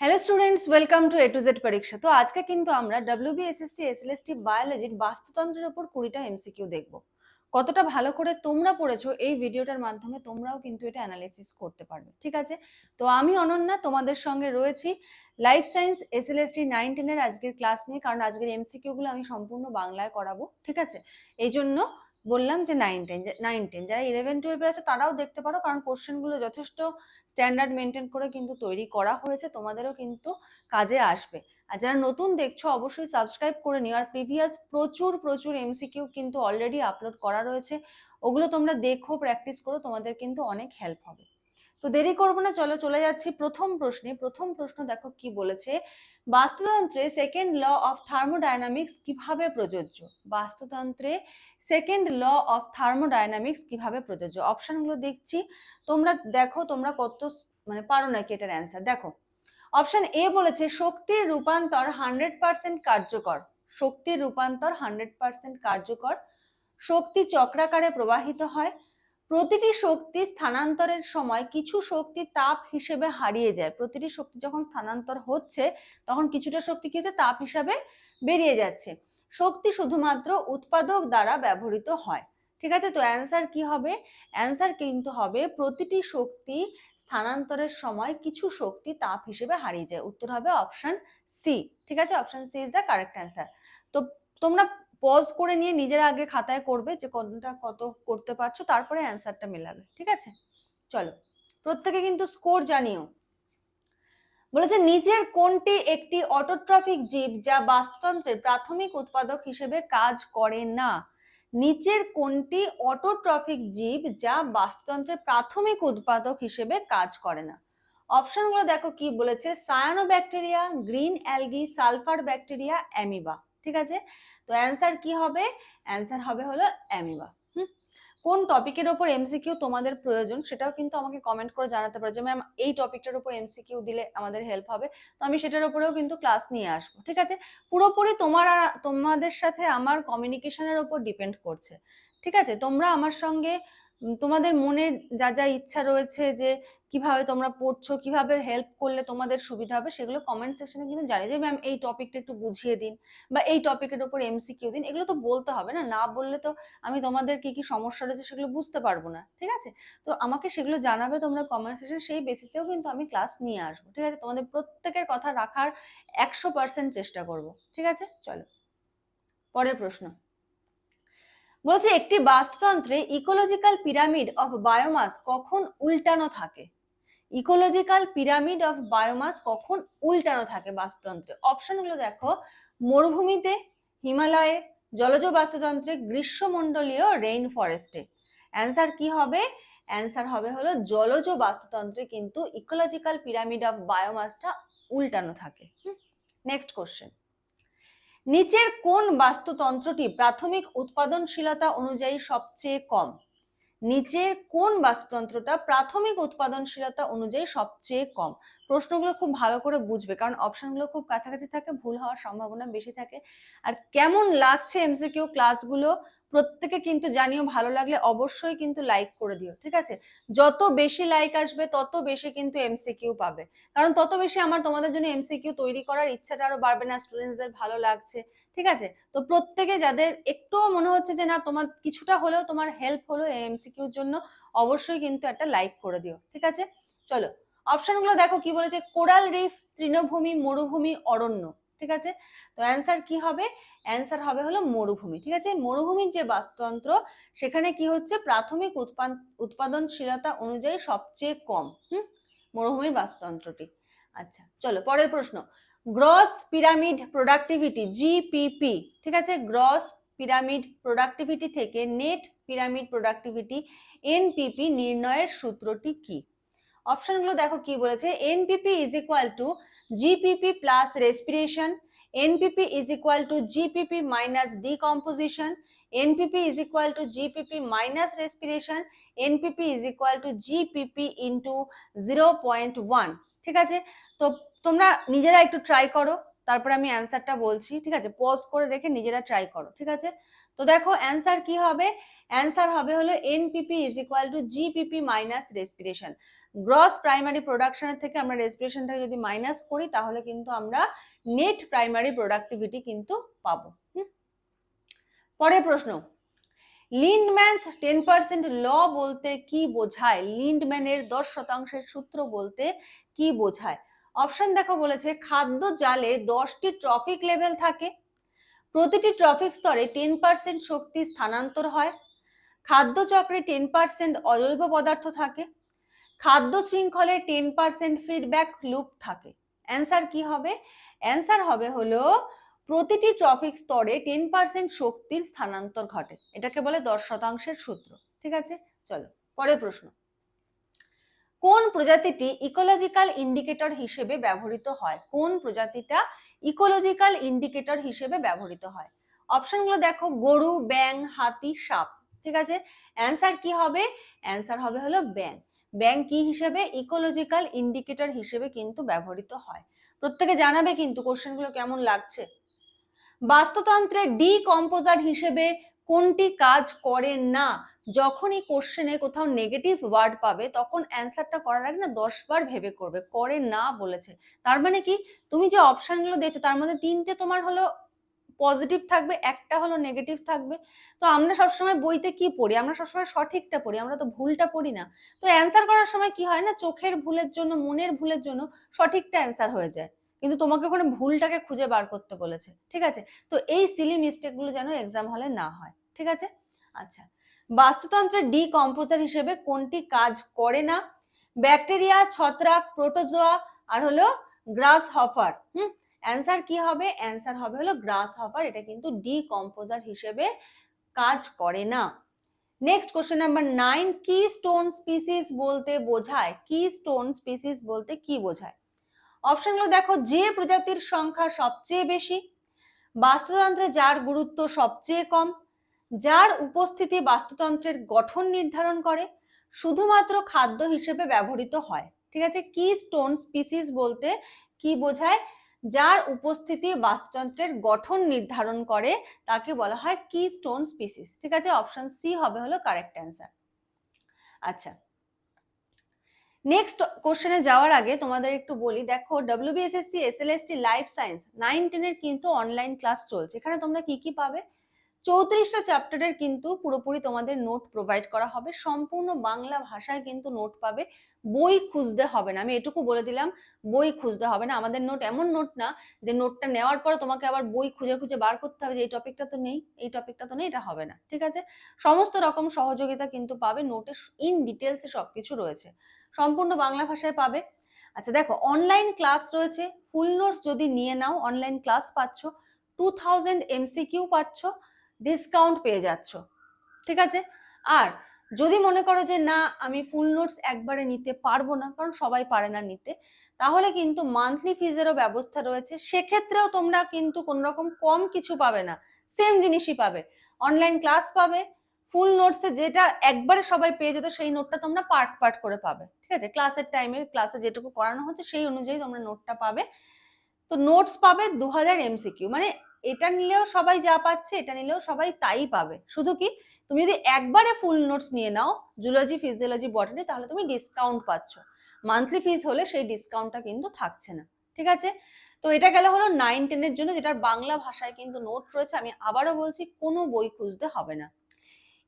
Hello students welcome to A to Z পরীক্ষা তো আজকে কিন্তু আমরা ডাব্লিউবিএসএসসি এসএলএসটি বায়োলজির বাস্তুতন্ত্রের উপর কুড়িটা এমসিকিউ দেখব। কতটা ভালো করে তোমরা পড়েছো এই ভিডিওটার মাধ্যমে তোমরাও কিন্তু এটা অ্যানালাইসিস করতে পারবে, ঠিক আছে? তো আমি অনন্যা, তোমাদের সঙ্গে রয়েছি লাইফ সায়েন্স এসএলএসটি নাইন টেনের আজকের ক্লাস নিয়ে, কারণ আজকের এমসিকিউ গুলো আমি সম্পূর্ণ বাংলায় করাবো, ঠিক আছে? এই জন্য বললাম যে নাইন টেন নাইন টেন যারা ইলেভেন টুয়েলভে আছে তারাও দেখতে পারো, কারণ কোশ্চেনগুলো যথেষ্ট স্ট্যান্ডার্ড মেনটেন করে কিন্তু তৈরি করা হয়েছে, তোমাদেরও কিন্তু কাজে আসবে। আর যারা নতুন দেখছ, অবশ্যই সাবস্ক্রাইব করে নিও। আর প্রিভিয়াস প্রচুর প্রচুর এমসিকিউ কিন্তু অলরেডি আপলোড করা রয়েছে। ওগুলো তোমরা দেখো প্র্যাকটিস করো, তোমাদের কিন্তু অনেক হেল্প হবে। তো দেরি করব না, চলো চলে যাচ্ছি প্রথম প্রশ্নে। প্রথম প্রশ্ন দেখো কি বলেছে? বাস্তুতন্ত্রে সেকেন্ড ল অফ থার্মোডায়নামিক্স কীভাবে প্রযোজ্য? বাস্তুতন্ত্রে সেকেন্ড ল অফ থার্মোডায়নামিক্স কীভাবে প্রযোজ্য? অপশনগুলো দেখছি। তোমরা দেখো, তোমরা কত মানে পারো নাকি এটার অ্যান্সার দেখো, অপশন এ বলেছে, শক্তির রূপান্তর হান্ড্রেড পার্সেন্ট কার্যকর। শক্তির রূপান্তর হান্ড্রেড পার্সেন্ট কার্যকর। শক্তি চক্রাকারে প্রবাহিত হয়। প্রতিটি শক্তি স্থানান্তরের সময় কিছু শক্তি তাপ হিসেবে হারিয়ে যায়। প্রতিটি শক্তি যখন স্থানান্তর হচ্ছে, তখন কিছুটা শক্তি কি হচ্ছে? তাপ হিসাবে বেরিয়ে যাচ্ছে। শক্তি শুধুমাত্র উৎপাদক দ্বারা ব্যবহৃত হয়। ঠিক আছে? তো অ্যান্সার কি হবে? অ্যান্সার কিন্তু হবে প্রতিটি শক্তি স্থানান্তরের সময় কিছু শক্তি তাপ হিসেবে হারিয়ে যায়। উত্তর হবে অপশন সি। ঠিক আছে? Option C is the correct answer. তো তোমরা পজ করে নিয়ে নিজের আগে খাতায় করবে যে কোনটা কত করতে পারছ, তারপরে অ্যান্সারটা মেলাবে, ঠিক আছে? চলো, প্রত্যেকে কিন্তু স্কোর জানিও। বলেছে নিচের কোনটি একটি অটোট্রফিক জীব যা বাস্তুতন্ত্রের প্রাথমিক উৎপাদক হিসেবে কাজ করে না? নিচের কোনটি অটোট্রফিক জীব যা বাস্তুতন্ত্রের প্রাথমিক উৎপাদক হিসেবে কাজ করে না? অপশনগুলো দেখো কি বলেছে cyanobacteria green algae sulphur bacteria amoeba ঠিক আছে? তো অ্যান্সার কি হবে? অ্যান্সার হবে হলো অ্যামিবা। কোন টপিকের ওপর এমসিকিউ তোমাদের প্রয়োজন সেটাও কিন্তু আমাকে কমেন্ট করে জানাতে পারো যে ম্যাম এই টপিকটার উপর এমসিকিউ দিলে আমাদের হেল্প হবে। তো আমি সেটার উপরেও কিন্তু ক্লাস নিয়ে আসব, ঠিক আছে? পুরোপুরি তোমার তোমাদের সাথে আমার কমিউনিকেশনের উপর ডিপেন্ড করছে, ঠিক আছে? তোমরা আমার সঙ্গে তোমাদের মনে যা যা ইচ্ছা রয়েছে যে কীভাবে তোমরা পড়ছো, কীভাবে হেল্প করলে তোমাদের সুবিধা হবে, সেগুলো কমেন্ট সেকশনে কিন্তু জানি যে ম্যাম এই টপিকটা একটু বুঝিয়ে দিন বা এই টপিকের উপর এমসিকিউ দিন। এগুলো তো বলতে হবে না না বললে তো আমি তোমাদের কি কি সমস্যা রয়েছে সেগুলো বুঝতে পারব না, ঠিক আছে? তো আমাকে সেগুলো জানাবে তোমরা কমেন্ট সেকশন সেই বেসিসেও কিন্তু আমি ক্লাস নিয়ে আসব, ঠিক আছে? তোমাদের প্রত্যেকের কথা রাখার একশো পার্সেন্ট চেষ্টা করব, ঠিক আছে? চলো, পরের প্রশ্ন। বলছে একটি বাস্তুতন্ত্রে ইকোলজিক্যাল পিরামিড অফ বায়োমাস কখন উল্টানো থাকে? ইকোলজিক্যাল পিরামিড অফ বায়োমাস কখন উল্টানো থাকে বাস্তুতন্ত্রে? অপশনগুলো দেখো। মরুভূমিতে, হিমালয়ে, জলজ বাস্তুতন্ত্রে, গ্রীষ্মমণ্ডলীয় রেইন ফরেস্টে অ্যান্সার কি হবে? অ্যান্সার হবে হলো জলজ বাস্তুতন্ত্রে কিন্তু ইকোলজিক্যাল পিরামিড অফ বায়োমাসটা উল্টানো থাকে। নেক্সট কোশ্চেন নিচের কোন বাস্তুতন্ত্রটি প্রাথমিক উৎপাদনশীলতা অনুযায়ী সবচেয়ে কম? নিচের কোন বাস্তুতন্ত্রটা প্রাথমিক উৎপাদনশীলতা অনুযায়ী সবচেয়ে কম? প্রশ্নগুলো খুব ভালো করে বুঝবে, কারণ অপশনগুলো খুব কাছাকাছি থাকে, ভুল হওয়ার সম্ভাবনা বেশি থাকে। আর কেমন লাগছে এমসিকিউ ক্লাসগুলো, প্রত্যেকে কিন্তু জানিও, ভালো লাগলে অবশ্যই কিন্তু লাইক করে দিও, ঠিক আছে? যত বেশি লাইক আসবে, তত বেশি কিন্তু এমসিকিউ পাবে। কারণ তত বেশি আমার তোমাদের জন্য এমসিকিউ তৈরি করার ইচ্ছাটা আরও বাড়বে না স্টুডেন্টসদের ভালো লাগছে ঠিক আছে? তো প্রত্যেকে যাদের একটুও মনে হচ্ছে যে না, তোমার কিছুটা হলেও তোমার হেল্প হলো এমসিকিউর জন্য, অবশ্যই কিন্তু একটা লাইক করে দিও, ঠিক আছে? চলো অপশনগুলো দেখো কি বলেছে, কোরাল রিফ, তৃণভূমি, মরুভূমি, অরণ্য, ঠিক আছে? তো অ্যান্সার কি হবে? অ্যান্সার হবে হলো মরুভূমি, ঠিক আছে? মরুভূমির যে বাস্তুতন্ত্র, সেখানে কি হচ্ছে? প্রাথমিক উৎপাদ উৎপাদনশীলতা অনুযায়ী সবচেয়ে কম, হুম? মরুভূমির বাস্তুতন্ত্রটি। আচ্ছা চলো, পরের প্রশ্ন। গ্রস পিরামিড প্রোডাক্টিভিটি জিপিপি ঠিক আছে? গ্রস পিরামিড প্রোডাক্টিভিটি থেকে নেট পিরামিড প্রোডাক্টিভিটি এনপিপি নির্ণয়ের সূত্রটি কি? অপশনগুলো দেখো কি বলেছে। NPP is equal to GPP plus respiration NPP is equal to GPP minus decomposition NPP is equal to GPP minus respiration NPP is equal to GPP into zero point one ঠিক আছে? তো তোমরা নিজেরা একটু ট্রাই করো। তারপরে আমি অ্যান্সারটা বলছি, ঠিক আছে? পজ করে রেখে নিজেরা ট্রাই করো, ঠিক আছে? তো দেখো অ্যান্সার কি হবে? অ্যান্সার হবে হলো NPP is equal to GPP minus respiration gross primary প্রোডাকশনের থেকে আমরা রেসপিরেশনটাকে যদি মাইনাস করি, তাহলে কিন্তু আমরা নেট প্রাইমারি প্রোডাক্টিভিটি কিন্তু পাবো? পরের প্রশ্ন। লিন্ডম্যানস টেন পার্সেন্ট ল বলতে কি বোঝায়? লিন্ডম্যানের দশ শতাংশের সূত্র বলতে কি বোঝায়? অপশন দেখো বলেছে, খাদ্য জালে দশটি ট্রফিক লেভেল থাকে। প্রতিটি ট্রফিক স্তরে টেন পার্সেন্ট শক্তি স্থানান্তর হয়। খাদ্য চক্রে টেন পার্সেন্ট অজৈব পদার্থ থাকে। খাদ্য শৃঙ্খলে টেন পার্সেন্ট ফিডব্যাক লুপ থাকে। অ্যান্সার কি হবে? অ্যান্সার হবে হলো, প্রতিটি ট্রফিক স্তরে টেন পার্সেন্ট শক্তির স্থানান্তর ঘটে। এটাকে বলে দশ শতাংশের সূত্র। ঠিক আছে? চলো, পরের প্রশ্ন। কোন প্রজাতিটি ইকোলজিক্যাল ইন্ডিকেটর হিসেবে ব্যবহৃত হয়? কোন প্রজাতিটা ইকোলজিক্যাল ইন্ডিকেটর হিসেবে ব্যবহৃত হয়? অপশনগুলো দেখো, গরু ব্যাং হাতি, সাপ, ঠিক আছে? অ্যান্সার কি হবে? অ্যান্সার হবে হলো ব্যাং ব্যাং কি হিসেবে? ইকোলজিক্যাল ইন্ডিকেটর হিসেবে কিন্তু ব্যবহৃত হয়। প্রত্যেকে জানাবে কিন্তু কোশ্চেনগুলো কেমন লাগছে? বাস্তুতন্ত্রে ডিকম্পোজার হিসেবে কোনটি কাজ করে না, যখনই কোশ্চেনে কোথাও নেগেটিভ ওয়ার্ড পাবে, তখন অ্যান্সারটা করার আগে না দশ বার ভেবে করবে, করে না বলেছে। তার মানে কি? তুমি যে অপশানগুলো দিয়েছ, তার মধ্যে তিনটে তোমার হলো পজিটিভ থাকবে, একটা হলো নেগেটিভ থাকবে। তো আমরা সবসময় বইতে কি পড়ি? আমরা সবসময় সঠিকটা পড়ি, আমরা তো ভুলটা পড়ি না। তো অ্যান্সার করার সময় কি হয় না? চোখের ভুলের জন্য, মনের ভুলের জন্য সঠিকটা অ্যান্সার হয়ে যায়। কিন্তু তোমাকে ওখানে ভুলটাকে খুঁজে বার করতে বলেছে, ঠিক আছে? তো এই সিলি মিস্টেকগুলো যেন এক্সাম হলে না হয়, ঠিক আছে? আচ্ছা বাস্তুতন্ত্রের ডিকম্পোজার হিসেবে কোনটি কাজ করে না? ব্যাকটেরিয়া, ছত্রাক, প্রোটোজোয়া আর হলো গ্রাস হফার হুম? অ্যান্সার কি হবে? অ্যান্সার হবে হলো গ্রাস হফার এটা কিন্তু ডিকম্পোজার হিসেবে কাজ করে না। Next question number nine keystone species বলতে বোঝায়? কি স্টোন স্পিসিস বলতে কি বোঝায়? অপশনগুলো দেখো, যে প্রজাতির সংখ্যা সবচেয়ে বেশি, বাস্তুতন্ত্রে যার গুরুত্ব সবচেয়ে কম, যার উপস্থিতি বাস্তুতন্ত্রের গঠন নির্ধারণ করে, শুধুমাত্র খাদ্য হিসেবে ব্যবহৃত হয়। ঠিক আছে? কি স্টোন স্পিসিস বলতে কি বোঝায়? যার উপস্থিতি বাস্তুতন্ত্রের গঠন নির্ধারণ করে, তাকে বলা হয় কি স্টোন স্পিসিস ঠিক আছে? অপশন সি হবে হলো কারেক্ট অ্যান্সার আচ্ছা নেক্সট কোশ্চেনে যাওয়ার আগে তোমাদের একটু বলি, দেখো WBSSC SLST life science nine টেনের কিন্তু অনলাইন ক্লাস চলছে। এখানে তোমরা কি কি পাবে? চৌত্রিশটা চ্যাপ্টারের কিন্তু পুরোপুরি তোমাদের নোট প্রোভাইড করা হবে। সম্পূর্ণ বাংলা ভাষায় কিন্তু নোট পাবে। বই খুঁজতে হবে না। আমি এটুকু বলে দিলাম, বই খুঁজতে হবে না। আমাদের নোট এমন নোট না যে নোটটা নেওয়ার পরে তোমাকে আবার বই খুঁজে খুঁজে বার করতে হবে যে এই টপিকটা তো নেই, এই টপিকটা তো নেই, এটা হবে না। ঠিক আছে? সমস্ত রকম সহযোগিতা কিন্তু পাবে। নোটে ইন ডিটেলসে সবকিছু রয়েছে। সম্পূর্ণ বাংলা ভাষায় পাবে। আচ্ছা দেখো অনলাইন ক্লাস রয়েছে। ফুল নোটস যদি নিয়ে নাও অনলাইন ক্লাস পাচ্ছ। টু থাউজেন্ড এমসিকিউ পাচ্ছ। ডিসকাউন্ট পেয়ে যাচ্ছ, ঠিক আছে? আর যদি মনে করো যে না, আমি ফুল নোটস একবারে নিতে পারব না, কারণ সবাই পারে না নিতে, তাহলে কিন্তু মান্থলি ফিজেরও ব্যবস্থা রয়েছে। সেক্ষেত্রেও তোমরা কিন্তু কোন রকম কম কিছু পাবে না সেম জিনিসই পাবে। অনলাইন ক্লাস পাবে ফুল নোটসে যেটা একবারে সবাই পেয়ে যেত, সেই নোটটা তোমরা পার্ট পার্ট করে পাবে, ঠিক আছে? ক্লাসের টাইমে ক্লাসে যেটুকু করানো হচ্ছে, সেই অনুযায়ী তোমরা নোটটা পাবে। তো নোটস পাবে দু হাজার এমসিকিউ মানে এটা নিলেও সবাই যা পাচ্ছে, এটা নিলেও সবাই তাই পাবে। শুধু কি, তুমি যদি একবারে ফুল নোটস নিয়ে নাও জুলজি ফিজিওলজি বটানি তাহলে তুমি ডিসকাউন্ট পাচ্ছ। মান্থলি ফিজ হলে সেই ডিসকাউন্টটা কিন্তু থাকছে না। ঠিক আছে? তো এটা গেলে হলো নাইন টেনের জন্য, যেটার বাংলা ভাষায় কিন্তু নোট রয়েছে, আমি আবারও বলছি, কোনো বই খুঁজতে হবে না।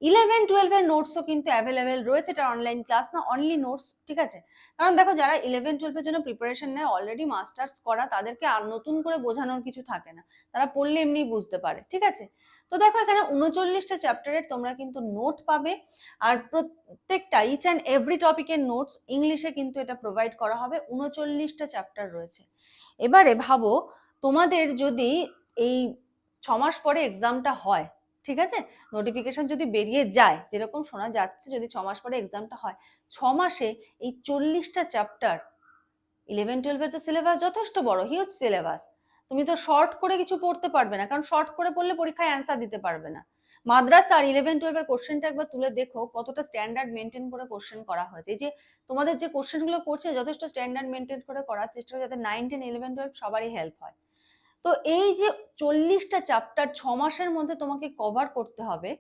ইলেভেন টুয়েলভের নোটসও কিন্তু অ্যাভেলেবেল রয়েছে, এটা অনলাইন ক্লাস না অনলি নোটস ঠিক আছে? কারণ দেখো যারা ইলেভেন, টুয়েলভের জন্য প্রিপারেশন নেয় অলরেডি মাস্টার্স করা, তাদেরকে আর নতুন করে বোঝানোর কিছু থাকে না। তারা পড়লে এমনি বুঝতে পারে, ঠিক আছে? তো দেখো এখানে উনচল্লিশটা চ্যাপ্টারের তোমরা কিন্তু নোট পাবে, আর প্রত্যেকটা ইচ অ্যান্ড এভরি টপিকের নোটস ইংলিশে কিন্তু এটা প্রোভাইড করা হবে, উনচল্লিশটা চ্যাপ্টার রয়েছে। এবারে ভাবো, তোমাদের যদি এই ছমাস পরে এক্সামটা হয় ঠিক আছে? নোটিফিকেশন যদি বেরিয়ে যায়, যেরকম শোনা যাচ্ছে যদি ছ মাস পরে এক্সামটা হয়, ছ মাসে এই চল্লিশটা চ্যাপ্টার ইলেভেন টুয়েলভের তো সিলেবাস যথেষ্ট বড় হিউজ সিলেবাস তুমি তো শর্ট করে কিছু পড়তে পারবে না, কারণ শর্ট করে পড়লে পরীক্ষায় অ্যান্সার দিতে পারবে না। মাদ্রাসা আর ইলেভেন টুয়েলভের কোশ্চেনটা একবার তুলে দেখো, কতটা স্ট্যান্ডার্ড মেনটেন করে কোশ্চেন করা হয়েছে। এই যে তোমাদের যে কোশ্চেনগুলো করছে, যথেষ্ট স্ট্যান্ডার্ড মেনটেন করে করার চেষ্টা করে, যাতে নাইন টেন ইলেভেন টুয়েলভ সবারই হেল্প হয়। তো এই যে চল্লিশটা চ্যাপ্টার ছ মাসের মধ্যে তোমাকে কভার করতে হবে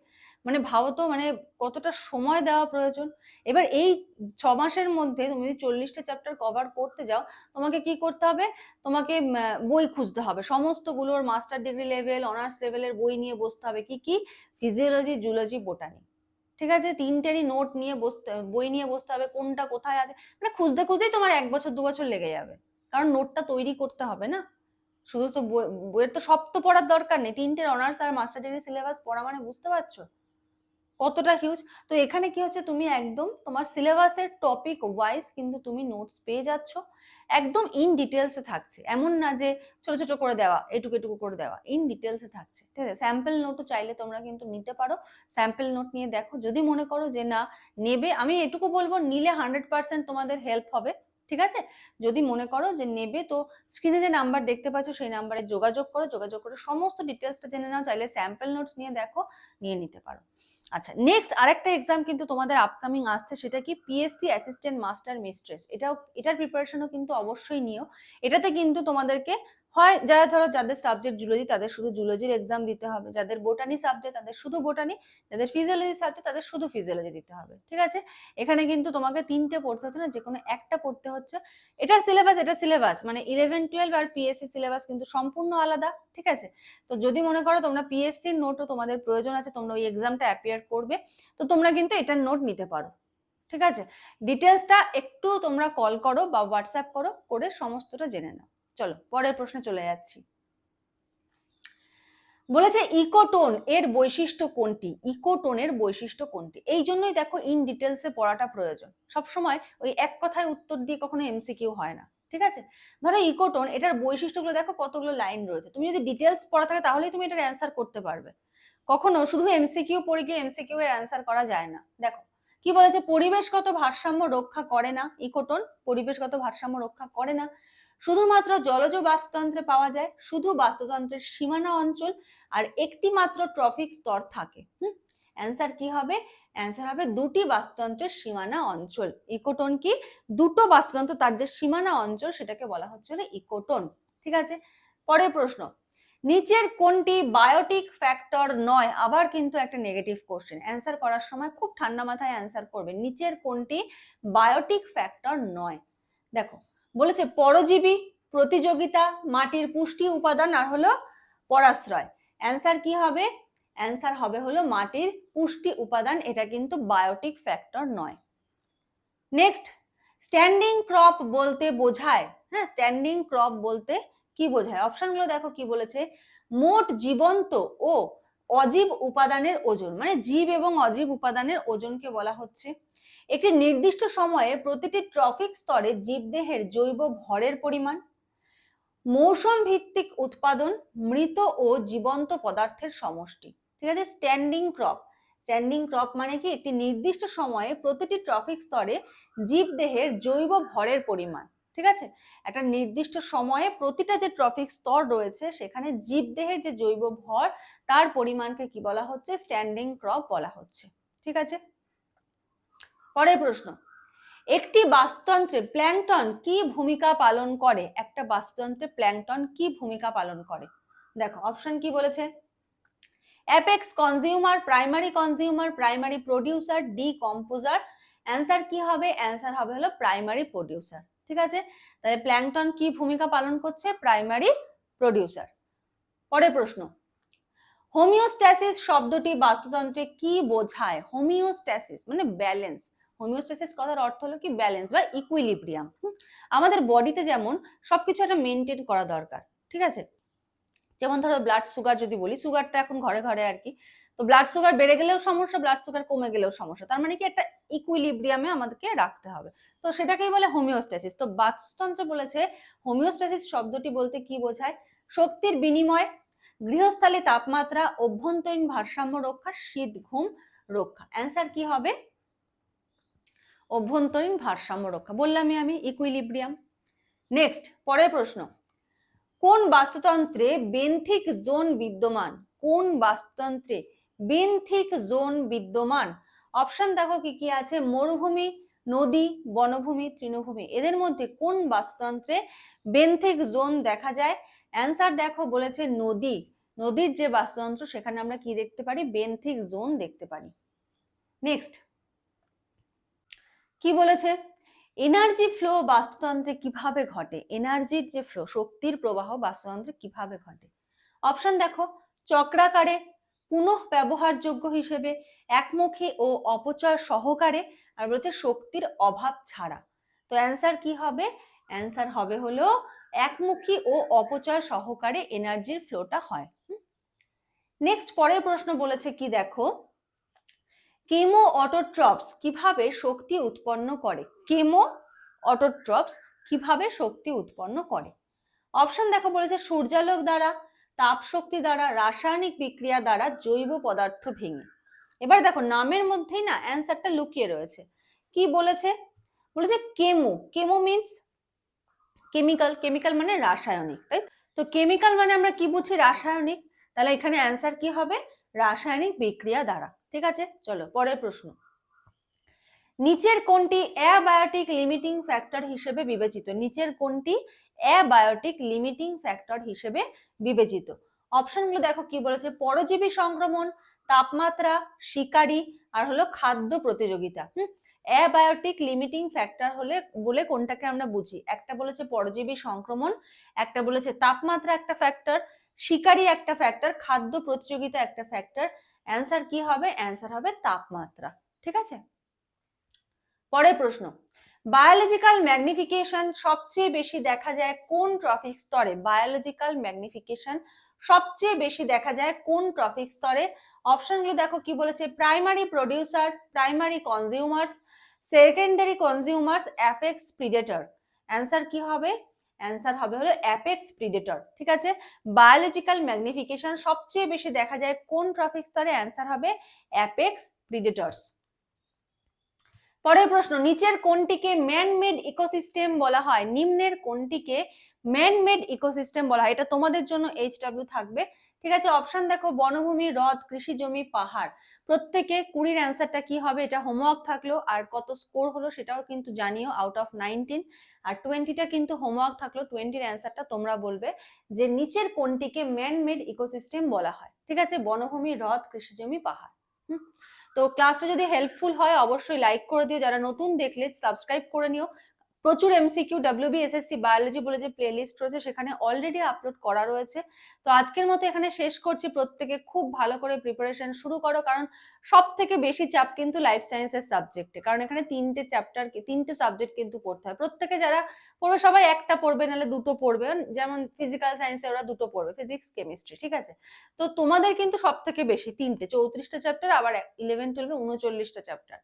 মানে ভাবো তো মানে কতটা সময় দেওয়া প্রয়োজন। এবার এই ছ মাসের মধ্যে তুমি যদি চল্লিশটা চ্যাপ্টার কভার করতে যাও, তোমাকে কি করতে হবে? তোমাকে বই খুঁজতে হবে। সমস্তগুলোর মাস্টার ডিগ্রি লেভেল অনার্স লেভেলের বই নিয়ে বসতে হবে। কি কি? ফিজিওলজি জুলজি বোটানি ঠিক আছে? তিনটেরই নোট নিয়ে বসতে, বই নিয়ে বসতে হবে, কোনটা কোথায় আছে? মানে খুঁজতে খুঁজতেই তোমার এক বছর, দু বছর লেগে যাবে। কারণ নোটটা তৈরি করতে হবে না। শুধু তো বই- বইয়ের তো সব তো পড়ার দরকার নেই। তিনটের অনার্স আর মাস্টার ডিগ্রি সিলেবাস পড়া মানে বুঝতে পারছ? কতটা হিউজ তো এখানে কি হচ্ছে, তুমি একদম তোমার সিলেবাসের টপিক ওয়াইজ কিন্তু তুমি নোটস পেয়ে যাচ্ছ। একদম ইন ডিটেলসে থাকছে। এমন না যে ছোট ছোট করে দেওয়া, এটুকু এটুকু করে দেওয়া। ইন ডিটেলসে থাকছে। ঠিক আছে? স্যাম্পল নোটও চাইলে তোমরা কিন্তু নিতে পারো। স্যাম্পল নোট নিয়ে দেখো। যদি মনে করো যে না, নেবে, আমি এটুকু বলব, নিলে হান্ড্রেড পার্সেন্ট তোমাদের হেল্প হবে। ঠিক আছে? যদি মনে করো যে নেবে, তো স্ক্রিনে যে নাম্বার দেখতে পাচ্ছ, সেই নাম্বারে যোগাযোগ করো, যোগাযোগ করে সমস্ত ডিটেলসটা জেনে নাও, চাইলে স্যাম্পল নোটস নিয়ে দেখো, নিয়ে নিতে পারো। আচ্ছা নেক্সট আরেকটা এক্সাম কিন্তু তোমাদের আপকামিং আসছে, সেটা কি? পিএসসি অ্যাসিস্ট্যান্ট মাস্টার মিস্ট্রেস এটাও, এটার প্রিপারেশনও কিন্তু অবশ্যই নিও। এটাতে কিন্তু তোমাদেরকে হয় যারা ধরো যাদের সাবজেক্ট জুলজি তাদের শুধু জুলজির এক্সাম দিতে হবে। যাদের বোটানি সাবজেক্ট তাদের শুধু বোটানি যাদের ফিজিওলজি সাবজেক্ট তাদের শুধু ফিজিওলজি দিতে হবে। ঠিক আছে? এখানে কিন্তু তোমাকে তিনটে পড়তে হচ্ছে না যে কোনো একটা পড়তে হচ্ছে। এটার সিলেবাস এটা সিলেবাস মানে ইলেভেন টুয়েলভ আর পিএসসি সিলেবাস কিন্তু সম্পূর্ণ আলাদা। ঠিক আছে? তো যদি মনে করো তোমরা পিএসসির নোটও তোমাদের প্রয়োজন আছে, তোমরা ওই এক্সামটা অ্যাপিয়ার করবে, তো তোমরা কিন্তু এটার নোট নিতে পারো। ঠিক আছে? ডিটেলসটা একটু তোমরা কল করো বা হোয়াটসঅ্যাপ করো, করে সমস্তটা জেনে নাও। চলো, পরের প্রশ্নে চলে যাচ্ছি। বলেছে ইকোটোন এর বৈশিষ্ট্য কোনটি? ইকোটোনের বৈশিষ্ট্য কোনটি? এই জন্যই দেখো ইন ডিটেলসে পড়াটা প্রয়োজন। সবসময় ওই এক কথায় উত্তর দিয়ে কখনো এমসিকিউ হয় না, ঠিক আছে? ধরো ইকোটোন, এটার বৈশিষ্ট্যগুলো দেখো কতগুলো লাইন রয়েছে। তুমি যদি ডিটেলস পড়া থাকে তাহলেই তুমি এটার অ্যান্সার করতে পারবে। কখনো শুধু এমসিকিউ পড়ে গিয়ে এমসিকিউ এর অ্যান্সার করা যায় না। দেখো, কি বলেছে? পরিবেশগত ভারসাম্য রক্ষা করে না ইকোটোন। পরিবেশগত ভারসাম্য রক্ষা করে না। শুধুমাত্র জলজ বাস্তুতন্ত্রে পাওয়া যায়, শুধু বাস্তুতন্ত্রের সীমানা অঞ্চল আর একটি মাত্র ট্রফিক স্তর থাকে। হুম? অ্যান্সার কি হবে? অ্যান্সার হবে দুটি বাস্তুতন্ত্রের সীমানা অঞ্চল। ইকোটোন কি? দুটো বাস্তুতন্ত্র তার যে সীমানা অঞ্চল সেটাকে বলা হচ্ছে ইকোটোন। ঠিক আছে? পরের প্রশ্ন। নিচের কোনটি বায়োটিক ফ্যাক্টর নয়? আবার কিন্তু একটা নেগেটিভ কোশ্চেন অ্যান্সার করার সময় খুব ঠান্ডা মাথায় অ্যান্সার করবে। নিচের কোনটি বায়োটিক ফ্যাক্টর নয়? দেখো বলেছে, পরজীবী প্রতিযোগিতা, মাটির পুষ্টি উপাদান আর হলো পরাশ্রয়। অ্যান্সার কি হবে? অ্যান্সার হবে হলো মাটির পুষ্টি উপাদান, এটা কিন্তু বায়োটিক ফ্যাক্টর নয়। নেক্সট স্ট্যান্ডিং ক্রপ বলতে বোঝায়। হ্যাঁ স্ট্যান্ডিং ক্রপ বলতে কি বোঝায়? অপশনগুলো দেখো কি বলেছে। মোট জীবন্ত ও অজীব উপাদানের ওজন মানে জীব এবং অজীব উপাদানের ওজনকে বলা হচ্ছে। একটি নির্দিষ্ট সময়ে প্রতিটি ট্রফিক স্তরে জীবদেহের জৈব ভরের পরিমাণ মৌসুম ভিত্তিক উৎপাদন, মৃত ও জীবন্ত পদার্থের সমষ্টি। ঠিক আছে? Standing crop. স্ট্যান্ডিং ক্রপ মানে কি? একটি নির্দিষ্ট সময়ে প্রতিটি ট্রফিক স্তরে জীবদেহের জৈব ভরের পরিমাণ। ঠিক আছে? একটা নির্দিষ্ট সময়ে প্রতিটা যে ট্রফিক স্তর রয়েছে, সেখানে জীবদেহের যে জৈব ভর, তার পরিমাণকে কি বলা হচ্ছে? স্ট্যান্ডিং ক্রপ বলা হচ্ছে। ঠিক আছে? পরের প্রশ্ন, একটি বাস্তুতন্ত্রে প্ল্যাংটন কি ভূমিকা পালন করে? একটা বাস্তুতন্ত্রে প্ল্যাংটন কি ভূমিকা পালন করে? দেখো অপশন কি বলেছে? Apex consumer primary consumer primary producer decomposer answer কি হবে? অ্যান্সার হবে হলো প্রাইমারি প্রডিউসার ঠিক আছে? তাহলে প্ল্যাংটন কি ভূমিকা পালন করছে? প্রাইমারি প্রডিউসার পরের প্রশ্ন হোমিওস্ট্যাসিস শব্দটি বাস্তুতন্ত্রে কি বোঝায়? হোমিওস্ট্যাসিস মানে ব্যালেন্স হোমিওস্ট্যাসিস কথার অর্থ হলো কি? ব্যালেন্স বা ইকুইলিব্রিয়াম আমাদের বডিতে যেমন সবকিছু একটা মেনটেন করা দরকার, ঠিক আছে? যেমন ধরো ব্লাড সুগার যদি বলি সুগারটা এখন ঘরে ঘরে আর কি। তো ব্লাড সুগার বেড়ে গেলেও সমস্যা ব্লাড সুগার কমে গেলেও সমস্যা। তার মানে কি একটা ইকুইলিব্রিয়ামে আমাদেরকে রাখতে হবে। তো সেটাকেই বলে হোমিওস্ট্যাসিস তো বাস্তুতন্ত্র বলেছে হোমিওস্ট্যাসিস শব্দটি বলতে কি বোঝায়? শক্তির বিনিময়, গৃহস্থালী তাপমাত্রা, অভ্যন্তরীণ ভারসাম্য রক্ষা, শীত, ঘুম রক্ষা। অ্যান্সার কি হবে? অভ্যন্তরীণ ভারসাম্য রক্ষা। বললামই আমি ইকুইলিব্রিয়াম নেক্সট পরের প্রশ্ন। কোন বাস্তুতন্ত্রে বেন্থিক জোন বিদ্যমান? কোন বাস্তুতন্ত্রে বেন্থিক জোন বিদ্যমান? অপশন দেখো কি কি আছে। মরুভূমি, নদী, বনভূমি, তৃণভূমি। এদের মধ্যে কোন বাস্তুতন্ত্রে বেন্থিক জোন দেখা যায়? অ্যান্সার দেখো, বলেছে নদী। নদীর যে বাস্তুতন্ত্র, সেখানে আমরা কি দেখতে পারি? বেন্থিক জোন দেখতে পারি। নেক্সট কি বলেছে? এনার্জি ফ্লো বাস্তুতন্ত্রে কীভাবে ঘটে? এনার্জির যে ফ্লো শক্তির প্রবাহ বাস্তুতন্ত্রে কীভাবে ঘটে? অপশন দেখো, চক্রাকারে পুনঃ ব্যবহারযোগ্য হিসেবে একমুখী ও অপচয় সহকারে আর বলছে শক্তির অভাব ছাড়া। তো অ্যান্সার কি হবে? অ্যান্সার হবে হলো একমুখী ও অপচয় সহকারে এনার্জির ফ্লোটা হয়। নেক্সট পরের প্রশ্ন বলেছে কি দেখো? কেমো অটোট্রপস কীভাবে শক্তি উৎপন্ন করে? কেমো অটোট্রপস কীভাবে শক্তি উৎপন্ন করে? অপশন দেখো বলেছে সূর্যালোক দ্বারা তাপ শক্তি দ্বারা, রাসায়নিক বিক্রিয়া দ্বারা জৈব পদার্থ ভেঙে। এবার দেখো নামের মধ্যেই না অ্যান্সারটা লুকিয়ে রয়েছে। কি বলেছে? বলেছে chemo. Chemo means chemical chemical মানে রাসায়নিক, তাই তো? কেমিক্যাল মানে আমরা কি বুঝি? রাসায়নিক। তাহলে এখানে অ্যান্সার কি হবে? রাসায়নিক বিক্রিয়া দ্বারা। ঠিক আছে? চলো, পরের প্রশ্ন। নিচের কোনটি অ্যাবায়োটিক লিমিটিং ফ্যাক্টর হিসেবে বিবেচিত? নিচের কোনটি অ্যাবায়োটিক লিমিটিং ফ্যাক্টর হিসেবে বিবেচিত? অপশনগুলো দেখো কি বলেছে, পরজীবী সংক্রমণ, তাপমাত্রা, শিকারি, আর হলো খাদ্য প্রতিযোগিতা। হুম? অ্যাবায়োটিক লিমিটিং ফ্যাক্টর হলে, বলে কোনটাকে আমরা বুঝি? একটা বলেছে পরজীবী সংক্রমণ, একটা বলেছে তাপমাত্রা একটা ফ্যাক্টর, শিকারি একটা ফ্যাক্টর, খাদ্য প্রতিযোগিতা একটা ফ্যাক্টর অ্যান্সার কি হবে? অ্যান্সার হবে তাপমাত্রা। ঠিক আছে? পরের প্রশ্ন। বায়োলজিক্যাল ম্যাগনিফিকেশন সবচেয়ে বেশি দেখা যায় কোন ট্রফিক স্তরে? বায়োলজিক্যাল ম্যাগনিফিকেশন সবচেয়ে বেশি দেখা যায় কোন ট্রফিক স্তরে? অপশনগুলো দেখো কি বলেছে। Primary producer primary consumers secondary consumers apex predator answer কি হবে? অ্যান্সার হবে হলো অ্যাপেক্স প্রিডেটর ঠিক আছে? বায়োলজিক্যাল ম্যাগনিফিকেশন সবচেয়ে বেশি দেখা যায় কোন ট্রাফিক স্তরে? অ্যান্সার হবে অ্যাপেক্স প্রিডেটর্স পরের প্রশ্ন, নিচের কোনটিকে ম্যানমেড ইকোসিস্টেম বলা হয়? নিম্নের কোনটিকে ম্যান মেড ইকোসিস্টেম বলা হয়। এটা তোমাদের জন্য এইচ ডাব্লিউ থাকবে। ঠিক আছে অপশন দেখো, বনভূমি, হ্রদ, কৃষি জমি, পাহাড়। প্রত্যেকে কুড়ির অ্যান্সারটা কি হবে? এটা হোমওয়ার্ক থাকল। আর কত স্কোর হলো সেটাও কিন্তু জানিও আউট অফ নাইনটিন আর টোয়েন্টিটা কিন্তু হোমওয়ার্ক থাকল। টোয়েন্টির অ্যান্সারটা তোমরা বলবে যে নিচের কোনটিকে ম্যান মেড ইকোসিস্টেম বলা হয়। ঠিক আছে, বনভূমি, হ্রদ, কৃষি জমি, পাহাড়। তো ক্লাসটা যদি হেল্পফুল হয়, অবশ্যই লাইক করে দিও। যারা নতুন দেখলে সাবস্ক্রাইব করে নিও। প্রচুর এমসিকিউ ডাব্লিউবি এসএসসি বায়োলজি বলে যে প্লেলিস্ট রয়েছে, সেখানে অলরেডি আপলোড করা রয়েছে। তো আজকের মতো এখানে শেষ করছি। প্রত্যেকে খুব ভালো করে প্রিপারেশন শুরু করো, কারণ সব থেকে বেশি চাপ কিন্তু লাইফ সায়েন্সের সাবজেক্টে কারণ এখানে তিনটে চ্যাপ্টার তিনটে সাবজেক্ট কিন্তু পড়তে হয়। প্রত্যেকে যারা পড়বে, সবাই একটা পড়বে, নাহলে দুটো পড়বে। যেমন ফিজিক্যাল সায়েন্সে ওরা দুটো পড়বে ফিজিক্স কেমিস্ট্রি ঠিক আছে? তো তোমাদের কিন্তু সব থেকে বেশি তিনটে, চৌত্রিশটা চ্যাপ্টার আবার ইলেভেন টুয়েলভে উনচল্লিশটা চ্যাপ্টার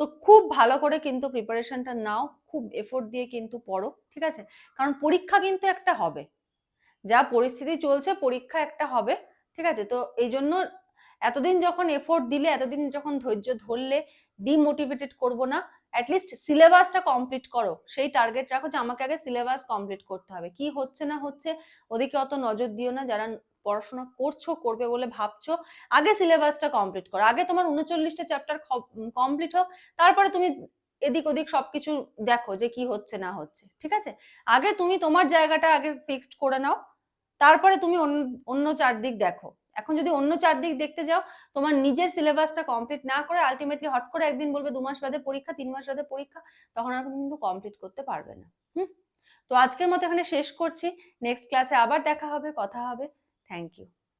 তো খুব ভালো করে কিন্তু প্রিপারেশনটা নাও, খুব এফোর্ট দিয়ে কিন্তু পড়ো, ঠিক আছে? কারণ পরীক্ষা কিন্তু একটা হবে। যা পরিস্থিতি চলছে, পরীক্ষা একটা হবে, ঠিক আছে? তো এই জন্য এতদিন যখন এফোর্ট দিলে, এতদিন যখন ধৈর্য ধরলে ডিমোটিভেটেড করব না অ্যাটলিস্ট সিলেবাসটা কমপ্লিট করো। সেই টার্গেট রাখো যে আমাকে আগে সিলেবাস কমপ্লিট করতে হবে। কি হচ্ছে না হচ্ছে, ওদিকে অত নজর দিও না। যারা পড়াশোনা করছ, করবে বলে ভাবছ, আগে সিলেবাসটা কমপ্লিট করো। আগে তোমার উনচল্লিশটা চ্যাপ্টার কমপ্লিট হোক, তারপরে তুমি এদিক ওদিক সবকিছু দেখো যে কি হচ্ছে না হচ্ছে। ঠিক আছে? আগে তুমি তোমার জায়গাটা আগে ফিক্সড করে নাও। তারপরে তুমি অন্য চারদিক দেখো। এখন যদি অন্য চারদিক দেখতে যাও, তোমার নিজের সিলেবাসটা কমপ্লিট না করে আলটিমেটলি হট করে একদিন বলবে দু মাস বাদে পরীক্ষা, তিন মাস বাদে পরীক্ষা, তখন আর কিন্তু কমপ্লিট করতে পারবে না। হুম? তো আজকের মতো এখানে শেষ করছি। নেক্সট ক্লাসে আবার দেখা হবে, কথা হবে। Thank you